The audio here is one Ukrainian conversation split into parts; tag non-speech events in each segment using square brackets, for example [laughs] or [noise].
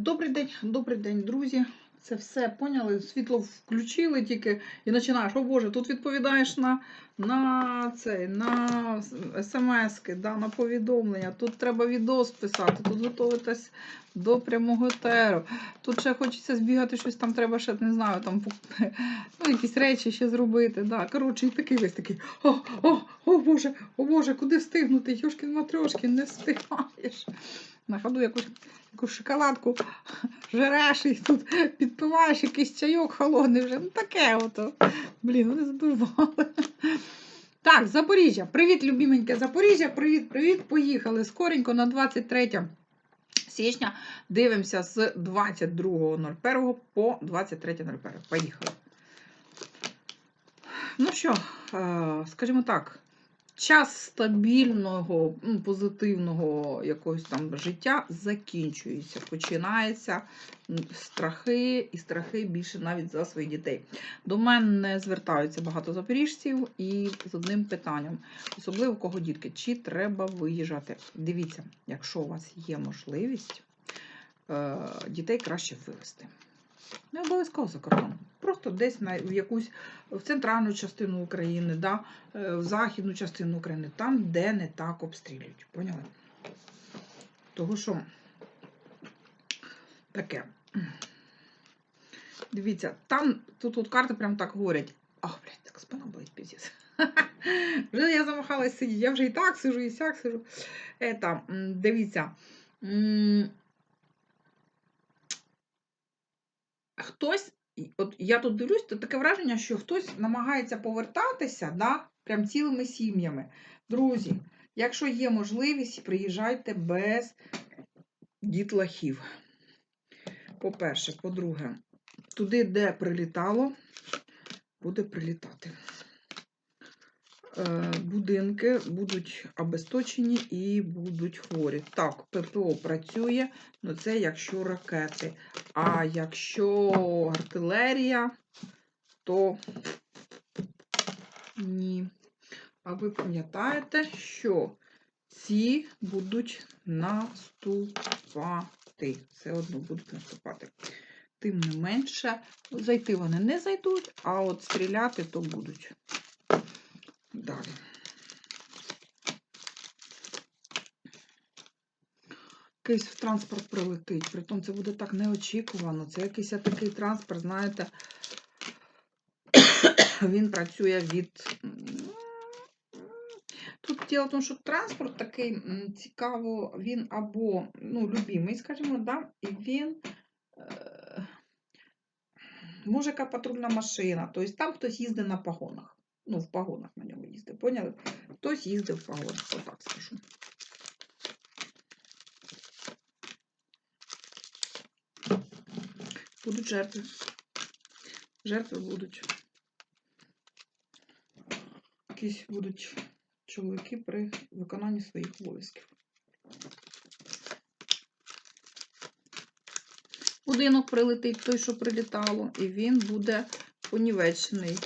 Добрий день, добрий день, друзі. Це все поняли. Світло включили тільки і починаєш. О Боже, тут відповідаєш на, на цей, на смски, да, на повідомлення. Тут треба відос писати, тут готуватись до прямого етеру. Тут ще хочеться збігати, щось там треба ще, не знаю, там [laughs] ну, якісь речі ще зробити. Да. Коротше, і такий весь такий. О, о, о Боже, о Боже, куди встигнути? Йошкін матрешкін, не встигаєш. На ходу якусь якусь шоколадку жереш і тут підпиваєш якийсь чайок холодний вже. Ну таке ото. Блін, вони задурвали. Так, Запоріжжя. Привіт, любіменьке Запоріжжя. Привіт, привіт. Поїхали скоренько на 23 січня. Дивимося з 22.01 по 23.01. Поїхали. Ну що, е, скажімо так. Час стабільного, ну, позитивного якогось там життя закінчується. Починаються страхи і страхи більше навіть за своїх дітей. До мене звертаються багато запоріжців і з одним питанням. Особливо кого дітки, чи треба виїжджати? Дивіться, якщо у вас є можливість, е, дітей краще вивезти. Не обов'язково за кордон. Просто десь на в якусь в центральну частину України, да, е, в західну частину України, там, де не так обстрілюють. Поняли? Того що таке. Дивіться, там тут от карти прям так говорять. Ах, блядь, так спина болить піздець. [laughs] Вже я замахалась сидіти, я вже і так сижу, і сяк сижу. Это, дивіться. Хтось от я тут дивлюсь, то таке враження, що хтось намагається повертатися да, прям цілими сім'ями. Друзі, якщо є можливість, приїжджайте без дітлахів. По-перше, по-друге, туди, де прилітало, буде прилітати. Е, будинки будуть обесточені і будуть хворі. Так, ППО працює, але це якщо ракети. А якщо артилерія, то ні. А ви пам'ятаєте, що ці будуть наступати. Все одно будуть наступати. Тим не менше, зайти вони не зайдуть, а от стріляти то будуть. Далі. Якийсь транспорт прилетить, притом це буде так неочікувано. Це якийсь такий транспорт, знаєте, [coughs] він працює від. Тут діло в тому, що транспорт такий цікаво, він або, ну, любимий, скажімо, да, і він. Е, може, яка патрульна машина, тобто там хтось їздить на погонах. Ну, в погонах на ньому їздив, поняли? Хтось їздив в погонах, отак скажу. Будуть жертви. Жертви будуть. Якісь будуть чоловіки при виконанні своїх обов'язків. Будинок прилетить той, що прилітало, і він буде понівечений.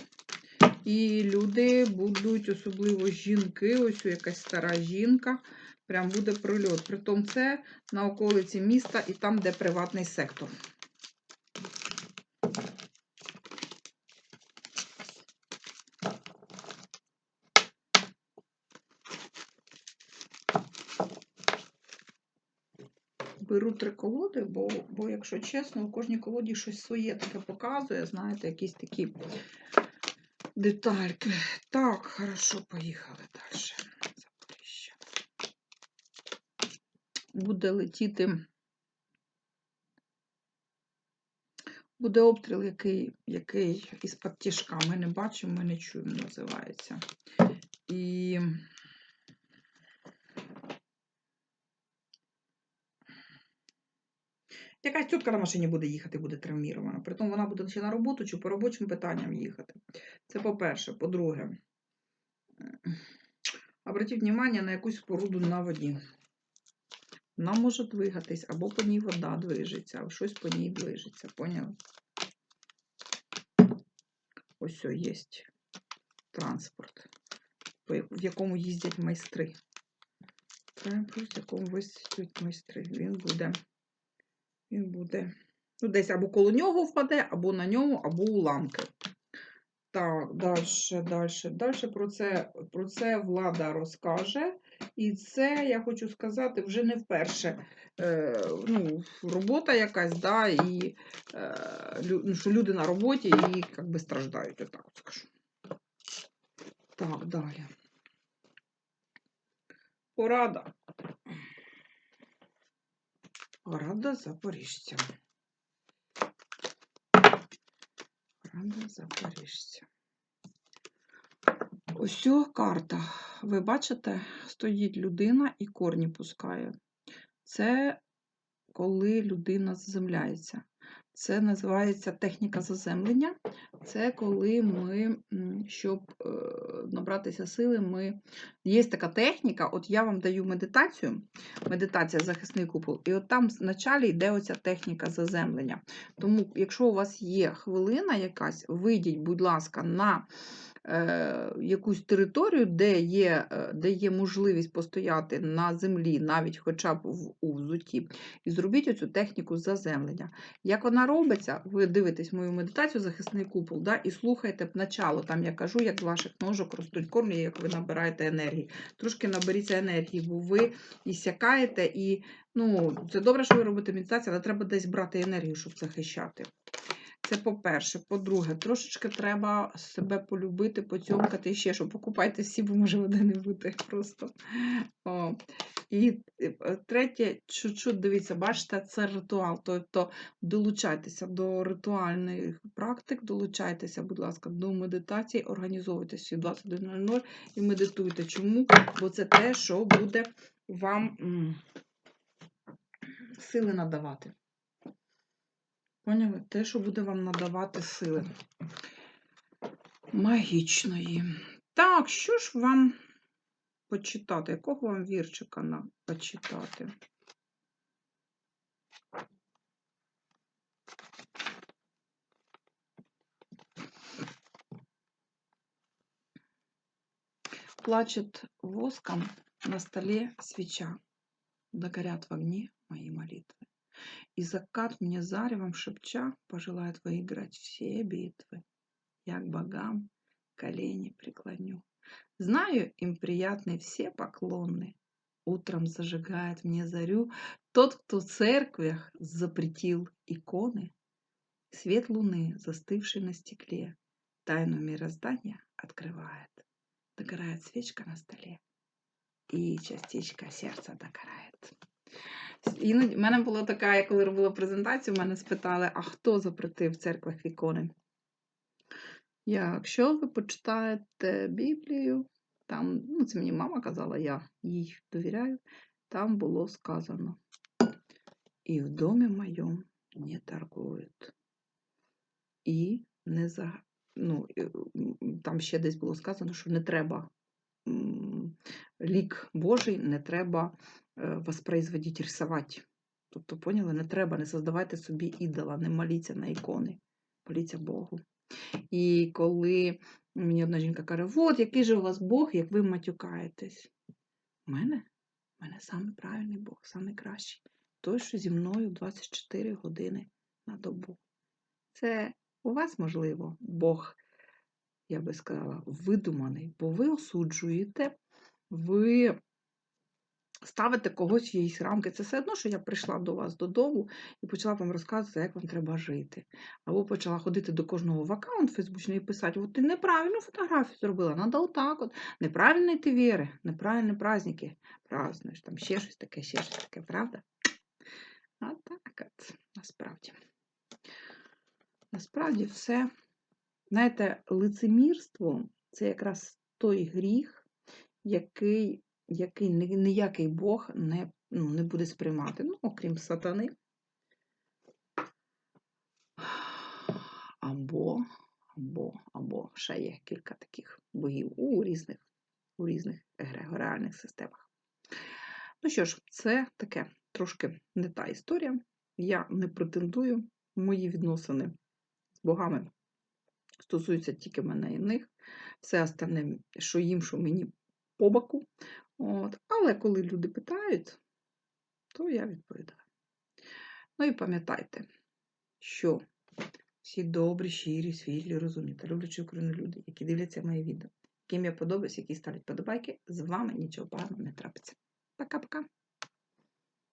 І люди будуть, особливо жінки, ось якась стара жінка, прям буде прильот. Притом це на околиці міста і там, де приватний сектор. Беру три колоди, бо, бо, якщо чесно, у кожній колоді щось своє таке показує, знаєте, якісь такі детальки. Так, хорошо, поїхали далі. Запоріжжя. Буде летіти. Буде обстріл, який який із-під тяжка. Ми не бачимо, ми не чуємо, називається. І Якась тітка на машині буде їхати, буде травмірована. Притом вона буде чи на роботу, чи по робочим питанням їхати. Це по-перше. По-друге, обратіть увагу на якусь споруду на воді. Вона може двигатись, або по ній вода движеться, або щось по ній движеться. Поняли? Ось є транспорт, в якому їздять майстри. Транспорт, в якому висять майстри. Він буде Він буде ну, десь або коло нього впаде, або на ньому, або уламки. Так, далі, далі, далі про це, про це влада розкаже. І це, я хочу сказати, вже не вперше е, ну, робота якась, да, і е, ну, що люди на роботі і як би страждають, отак от скажу. Так, далі. Порада. Порада Запоріжця. Рада Запоріжця. Ось карта. Ви бачите, стоїть людина і корні пускає. Це коли людина заземляється. Це називається техніка заземлення. Це коли ми, щоб е, набратися сили, ми. Є така техніка, от я вам даю медитацію, медитація захисний купол, і от там вначалі йде оця техніка заземлення. Тому, якщо у вас є хвилина якась, вийдіть, будь ласка, на якусь територію, де є, е, де є можливість постояти на землі, навіть хоча б в, у взутті, і зробіть оцю техніку заземлення. Як вона робиться, ви дивитесь мою медитацію захисний купол, да, і слухаєте начало. Там я кажу, як ваших ножок ростуть корні, як ви набираєте енергії. Трошки наберіться енергії, бо ви і сякаєте, і ну, це добре, що ви робите медитацію, але треба десь брати енергію, щоб захищати. Це по-перше. По-друге, трошечки треба себе полюбити, поцьомкати ще, що покупайте всі, бо може води не бути просто. О. І е, третє, чуть-чуть дивіться, бачите, це ритуал. Тобто долучайтеся до ритуальних практик, долучайтеся, будь ласка, до медитації, організовуйтеся в 21.00 і медитуйте. Чому? Бо це те, що буде вам сили надавати. Поняли? Те, що буде вам надавати сили магічної. Так, що ж вам почитати? Якого вам вірчика на почитати? Плачет воском на столе свеча, догорят в огне мои молитвы. И закат мне заревом шепча пожелает выиграть все битвы. Я к богам колени преклоню. Знаю, им приятны все поклоны. Утром зажигает мне зарю тот, кто в церквях запретил иконы. Свет луны, застывший на стекле, тайну мироздания открывает. Догорает свечка на столе, і частичка серця догорає. Іноді в мене була така, я коли робила презентацію, мене спитали, а хто запретив в церквах ікони? Якщо ви почитаєте Біблію, там, ну, це мені мама казала, я їй довіряю, там було сказано. І в домі моєму не торгують. І не за. Ну, там ще десь було сказано, що не треба лік Божий, не треба воспроизводити, рисувати. Тобто, поняли, не треба, не создавайте собі ідола, не моліться на ікони, моліться Богу. І коли мені одна жінка каже, от який же у вас Бог, як ви матюкаєтесь. У мене? У мене саме правильний Бог, саме кращий. Той, що зі мною 24 години на добу. Це у вас, можливо, Бог, я би сказала, видуманий, бо ви осуджуєте, ви ставите когось в якісь рамки. Це все одно, що я прийшла до вас додому і почала вам розказувати, як вам треба жити. Або почала ходити до кожного в аккаунт фейсбучний і писати: от ти неправильну фотографію зробила, треба отак от. Неправильні ти віри, неправильні праздники празднуєш, там ще щось таке, ще щось таке, правда? А так от, насправді. Насправді все. Знаєте, лицемірство це якраз той гріх, який, який ніякий Бог не, ну, не буде сприймати, ну, окрім сатани. Або, або, або ще є кілька таких богів у різних, у різних егрегоріальних системах. Ну що ж, це таке трошки не та історія. Я не претендую. Мої відносини з богами стосуються тільки мене і них. Все остальне, що їм, що мені по боку. От. Але коли люди питають, то я відповідаю. Ну і пам'ятайте, що всі добрі, щирі, світлі, розумні та люблячі Україну люди, які дивляться моє відео, яким я подобаюсь, які ставлять подобайки, з вами нічого поганого не трапиться. Пока-пока.